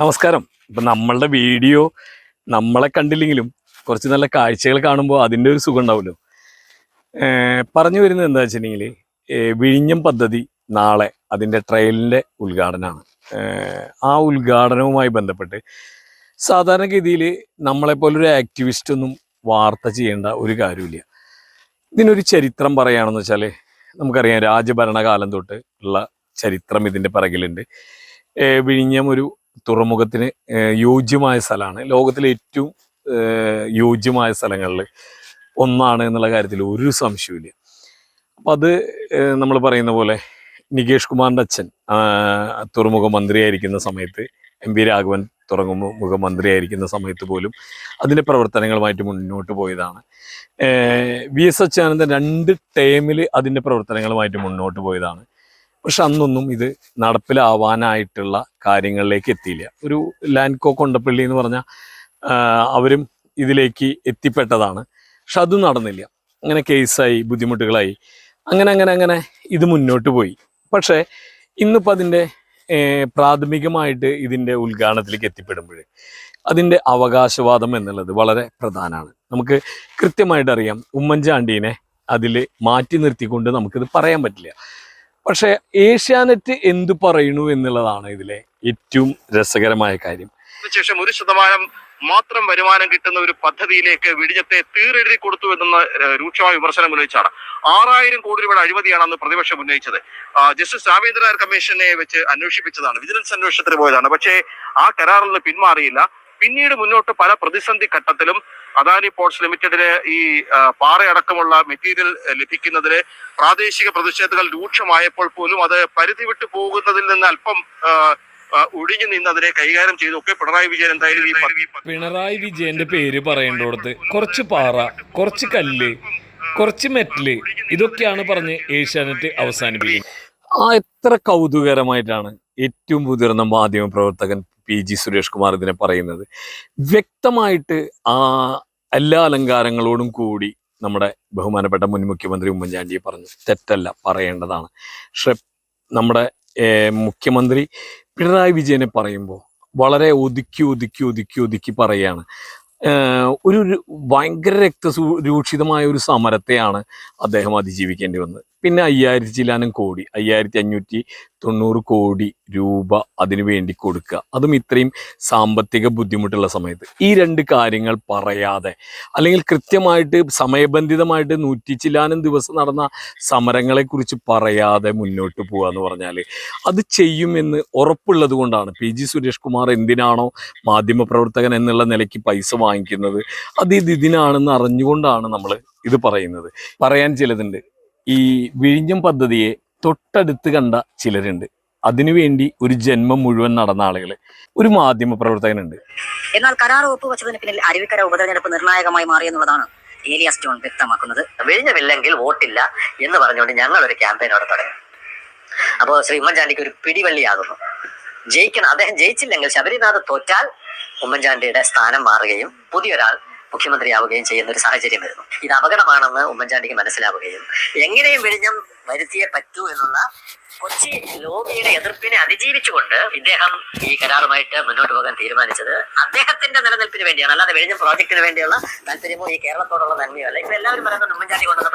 നമസ്കാരം. ഇപ്പം നമ്മളുടെ വീഡിയോ നമ്മളെ കണ്ടില്ലെങ്കിലും കുറച്ച് നല്ല കാഴ്ചകൾ കാണുമ്പോൾ അതിന്റെ ഒരു സുഖം ഉണ്ടാവുമല്ലോ. പറഞ്ഞു വരുന്നത് എന്താ വെച്ചിട്ടുണ്ടെങ്കിൽ വിഴിഞ്ഞം പദ്ധതി നാളെ അതിന്റെ ട്രയലിന്റെ ഉദ്ഘാടനമാണ്. ആ ഉദ്ഘാടനവുമായി ബന്ധപ്പെട്ട് സാധാരണഗതിയിൽ നമ്മളെപ്പോലൊരു ആക്ടിവിസ്റ്റ് ഒന്നും വാർത്ത ചെയ്യേണ്ട ഒരു കാര്യമില്ല. ഇതിനൊരു ചരിത്രം പറയുകയാണെന്ന് വെച്ചാൽ നമുക്കറിയാം രാജഭരണകാലം തൊട്ട് ഉള്ള ചരിത്രം ഇതിന്റെ പിറകിലുണ്ട്. വിഴിഞ്ഞം ഒരു തുറമുഖത്തിന് യോജ്യമായ സ്ഥലമാണ്. ലോകത്തിലെ ഏറ്റവും യോജ്യമായ സ്ഥലങ്ങളിൽ ഒന്നാണ് എന്നുള്ള കാര്യത്തിൽ ഒരു സംശയവുമില്ല. അപ്പം അത് നമ്മൾ പറയുന്ന പോലെ നികേഷ് കുമാറിന്റെ അച്ഛൻ തുറമുഖ മന്ത്രിയായിരിക്കുന്ന സമയത്ത് എം പി രാഘവൻ തുറമുഖ മന്ത്രിയായിരിക്കുന്ന സമയത്ത് പോലും അതിന്റെ പ്രവർത്തനങ്ങളുമായിട്ട് മുന്നോട്ട് പോയതാണ്. വി എസ് അച്യുതാനന്ദൻ രണ്ട് ടേമിൽ അതിന്റെ പ്രവർത്തനങ്ങളുമായിട്ട് മുന്നോട്ട് പോയതാണ്. പക്ഷെ അന്നൊന്നും ഇത് നടപ്പിലാവാനായിട്ടുള്ള കാര്യങ്ങളിലേക്ക് എത്തിയില്ല. ഒരു ലാൻഡ് കോ കൊണ്ടപ്പള്ളി എന്ന് പറഞ്ഞ അവരും ഇതിലേക്ക് എത്തിപ്പെട്ടതാണ്. പക്ഷെ അതും നടന്നില്ല. അങ്ങനെ കേസായി ബുദ്ധിമുട്ടുകളായി. അങ്ങനെ അങ്ങനെ അങ്ങനെ ഇത് മുന്നോട്ട് പോയി. പക്ഷേ ഇന്നിപ്പോൾ അതിന്റെ പ്രാഥമികമായിട്ട് ഇതിന്റെ ഉദ്ഘാടനത്തിലേക്ക് എത്തിപ്പെടുമ്പോൾ അതിന്റെ അവകാശവാദം എന്നുള്ളത് വളരെ പ്രധാനമാണ്. നമുക്ക് കൃത്യമായിട്ട് അറിയാം ഉമ്മൻചാണ്ടീനെ അതിൽ മാറ്റി നിർത്തിക്കൊണ്ട് നമുക്കിത് പറയാൻ പറ്റില്ല. പക്ഷേ ഏഷ്യാനെറ്റ് എന്തു പറയുന്നു എന്നുള്ളതാണ് ഇതിലെ ഏറ്റവും രസകരമായ കാര്യം. ശേഷം ഒരു ശതമാനം മാത്രം വരുമാനം കിട്ടുന്ന ഒരു പദ്ധതിയിലേക്ക് വിഴിഞ്ഞത്തെ തീറെഴുതി കൊടുത്തു എന്ന രൂക്ഷമായ വിമർശനം ഉന്നയിച്ചാണ്. ആറായിരം കോടി രൂപയുടെ അഴിമതിയാണ് അന്ന് പ്രതിപക്ഷം ഉന്നയിച്ചത്. ജസ്റ്റിസ് രാമേന്ദ്ര നായർ കമ്മീഷനെ വെച്ച് അന്വേഷിപ്പിച്ചതാണ്. വിജിലൻസ് അന്വേഷണത്തിന് പോയതാണ്. പക്ഷേ ആ കരാറിൽ നിന്ന് പിന്മാറിയില്ല. പിന്നീട് മുന്നോട്ട് പല പ്രതിസന്ധി ഘട്ടത്തിലും അദാനി പോർട്സ് ലിമിറ്റഡിലെ ഈ പാറയടക്കമുള്ള മെറ്റീരിയൽ ലഭിക്കുന്നതിലെ ലഭിക്കുന്നതിന് പ്രാദേശിക പ്രതിഷേധങ്ങൾ രൂക്ഷമായപ്പോൾ പോലും അത് പരിധി വിട്ടു പോകുന്നതിൽ നിന്ന് അല്പം ഒഴിഞ്ഞു നിന്ന് അതിനെ കൈകാര്യം ചെയ്തൊക്കെ പിണറായി വിജയൻ എന്തായാലും പിണറായി വിജയന്റെ പേര് പറയേണ്ടടുത്ത് കുറച്ച് പാറ കുറച്ച് കല്ല് കുറച്ച് മെറ്റൽ ഇതൊക്കെയാണ് പറഞ്ഞ് ഏഷ്യാനെറ്റ് അവസാനിപ്പിക്കുന്നത്. ആ എത്ര കൗതുകരമായിട്ടാണ് ഏറ്റവും മുതിർന്ന മാധ്യമ പ്രവർത്തകൻ പി ജി സുരേഷ് കുമാർ ഇതിനെ പറയുന്നത്. വ്യക്തമായിട്ട് ആ എല്ലാ അലങ്കാരങ്ങളോടും കൂടി നമ്മുടെ ബഹുമാനപ്പെട്ട മുൻ മുഖ്യമന്ത്രി ഉമ്മൻചാണ്ടിയെ പറഞ്ഞു തെറ്റല്ല പറയേണ്ടതാണ്. പക്ഷെ നമ്മുടെ മുഖ്യമന്ത്രി പിണറായി വിജയനെ പറയുമ്പോൾ വളരെ ഒതുക്കി ഒതുക്കി ഒതുക്കി ഒതുക്കി പറയുകയാണ്. ഒരു ഭയങ്കര രക്തസൂ രൂക്ഷിതമായ ഒരു സമരത്തെയാണ് അദ്ദേഹം അതിജീവിക്കേണ്ടി വന്നത്. പിന്നെ അയ്യായിരത്തി ചില്ലാനും കോടി. അയ്യായിരത്തി അഞ്ഞൂറ്റി തൊണ്ണൂറ് കോടി രൂപ അതിനു വേണ്ടി കൊടുക്കുക. അതും ഇത്രയും സാമ്പത്തിക ബുദ്ധിമുട്ടുള്ള സമയത്ത്. ഈ രണ്ട് കാര്യങ്ങൾ പറയാതെ അല്ലെങ്കിൽ കൃത്യമായിട്ട് സമയബന്ധിതമായിട്ട് നൂറ്റി ചില്ലാനും ദിവസം നടന്ന സമരങ്ങളെക്കുറിച്ച് പറയാതെ മുന്നോട്ട് പോകുക എന്ന് പറഞ്ഞാൽ അത് ചെയ്യുമെന്ന് ഉറപ്പുള്ളത് കൊണ്ടാണ്. പി ജി സുരേഷ് കുമാർ എന്തിനാണോ മാധ്യമപ്രവർത്തകൻ എന്നുള്ള നിലയ്ക്ക് പൈസ വാങ്ങിക്കുന്നത്? അത് ഇത് ഇതിനാണെന്ന് അറിഞ്ഞുകൊണ്ടാണ് നമ്മൾ ഇത് പറയുന്നത്. പറയാൻ ചിലതുണ്ട്. ഈ വിഴിഞ്ഞം പദ്ധതിയെ തൊട്ടടുത്ത് കണ്ട ചിലരുണ്ട്. അതിനുവേണ്ടി ഒരു ജന്മം മുഴുവൻ നടന്ന ആളുകൾ ഒരു മാധ്യമ പ്രവർത്തകനുണ്ട്. എന്നാൽ കരാർ ഒപ്പുവെച്ചതിന് പിന്നിൽ അരുവിക്കര ഉപതെരഞ്ഞെടുപ്പ് നിർണായകമായി മാറിയെന്നുള്ളതാണ് ഏലിയാസ് ജോൺ വ്യക്തമാക്കുന്നത്. വിഴിഞ്ഞമില്ലെങ്കിൽ വോട്ടില്ല എന്ന് പറഞ്ഞുകൊണ്ട് ഞങ്ങൾ ഒരു ക്യാമ്പയിൻ അവിടെ തുടങ്ങി. അപ്പോൾ ശ്രീ ഉമ്മൻചാണ്ടിക്ക് ഒരു പിടിവള്ളിയാകുന്നു. ജയിക്കണം. അദ്ദേഹം ജയിച്ചില്ലെങ്കിൽ ശബരിനാഥ് തോറ്റാൽ ഉമ്മൻചാണ്ടിയുടെ സ്ഥാനം മാറുകയും പുതിയൊരാൾ മുഖ്യമന്ത്രിയാവുകയും ചെയ്യുന്ന ഒരു സാഹചര്യം വരുന്നു ഇത് അപകടമാണെന്ന് ഉമ്മൻചാണ്ടിക്ക് മനസ്സിലാവുകയും എങ്ങനെയും വിഴിഞ്ഞം വരുത്തിയേ പറ്റൂ എന്നുള്ള കൊച്ചി ലോബിയുടെ എതിർപ്പിനെ അതിജീവിച്ചുകൊണ്ട് ഇദ്ദേഹം ഈ കരാറുമായിട്ട് മുന്നോട്ട് പോകാൻ തീരുമാനിച്ചത്. അദ്ദേഹത്തിന്റെ നിലനിൽപ്പിന് വേണ്ടിയാണ്. അല്ലാതെ വെളിഞ്ഞ പ്രോജക്റ്റിന് വേണ്ടിയുള്ള താല്പര്യമോ ഈ കേരളത്തോടുള്ള നന്മയോ അല്ല. ഇപ്പൊ എല്ലാവരും പറയുന്നത് ഉമ്മൻചാണ്ടി കൊണ്ടുവന്ന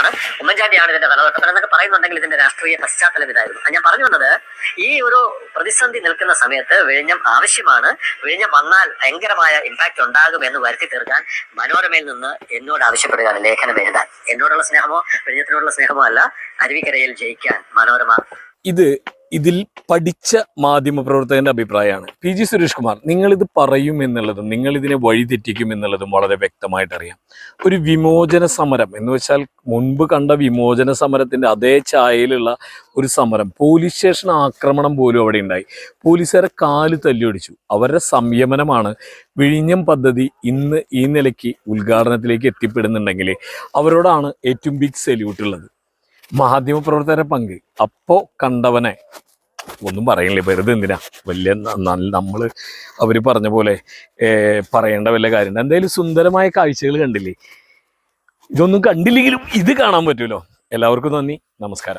ആണ് ഉമ്മൻചാണ്ടിയാണ് ഇതിന്റെ തലതൊട്ടം എന്നൊക്കെ പറയുന്നുണ്ടെങ്കിൽ ഇതിന്റെ രാഷ്ട്രീയ പശ്ചാത്തലം ഇതായിരുന്നു. ഞാൻ പറഞ്ഞു വന്നത് ഈ ഒരു പ്രതിസന്ധി നിൽക്കുന്ന സമയത്ത് വിഴിഞ്ഞം ആവശ്യമാണ്. വിഴിഞ്ഞം വന്നാൽ ഭയങ്കരമായ ഇമ്പാക്ട് ഉണ്ടാകും എന്ന് വരുത്തി തീർക്കാൻ മനോരമയിൽ നിന്ന് എന്നോട് ആവശ്യപ്പെടുകയാണ് ലേഖനം എഴുതാൻ. എന്നോടുള്ള സ്നേഹമോ വിഴിഞ്ഞത്തിനോടുള്ള സ്നേഹമോ അല്ല അരുവിക്കരയിൽ ജയിക്കാൻ. മനോരമ. ഇത് ഇതിൽ പഠിച്ച മാധ്യമ പ്രവർത്തകന്റെ അഭിപ്രായമാണ്. പി. ജി. സുരേഷ് കുമാർ നിങ്ങൾ ഇത് പറയും എന്നുള്ളതും നിങ്ങൾ ഇതിനെ വഴിതെറ്റിക്കും എന്നുള്ളതും വളരെ വ്യക്തമായിട്ട് അറിയാം. ഒരു വിമോചന സമരം എന്ന് വെച്ചാൽ മുൻപ് കണ്ട വിമോചന സമരത്തിന്റെ അതേ ചായയിലുള്ള ഒരു സമരം പോലീസ് സ്റ്റേഷൻ ആക്രമണം പോലും അവിടെ ഉണ്ടായി. പോലീസുകാരെ കാൽ തല്ലിയൊടിച്ചു. അവരുടെ സംയമനമാണ് വിഴിഞ്ഞം പദ്ധതി ഇന്ന് ഈ നിലയ്ക്ക് ഉദ്ഘാടനത്തിലേക്ക് എത്തിപ്പെടുന്നുണ്ടെങ്കിൽ അവരോടാണ് ഏറ്റവും ബിഗ് സല്യൂട്ട് ഉള്ളത്. മാധ്യമപ്രവർത്തകരുടെ പങ്ക്. അപ്പോ കണ്ടവനെ. ഒന്നും പറയണില്ല വെറുതെ എന്തിനാ? വലിയ നമ്മൾ അവർ പറഞ്ഞ പോലെ പറയേണ്ട വല്ല കാര്യമുണ്ട്. എന്തായാലും സുന്ദരമായ കാഴ്ചകൾ കണ്ടില്ലേ? ഇതൊന്നും കണ്ടില്ലെങ്കിലും ഇത് കാണാൻ പറ്റുമല്ലോ എല്ലാവർക്കും നന്ദി. നമസ്കാരം.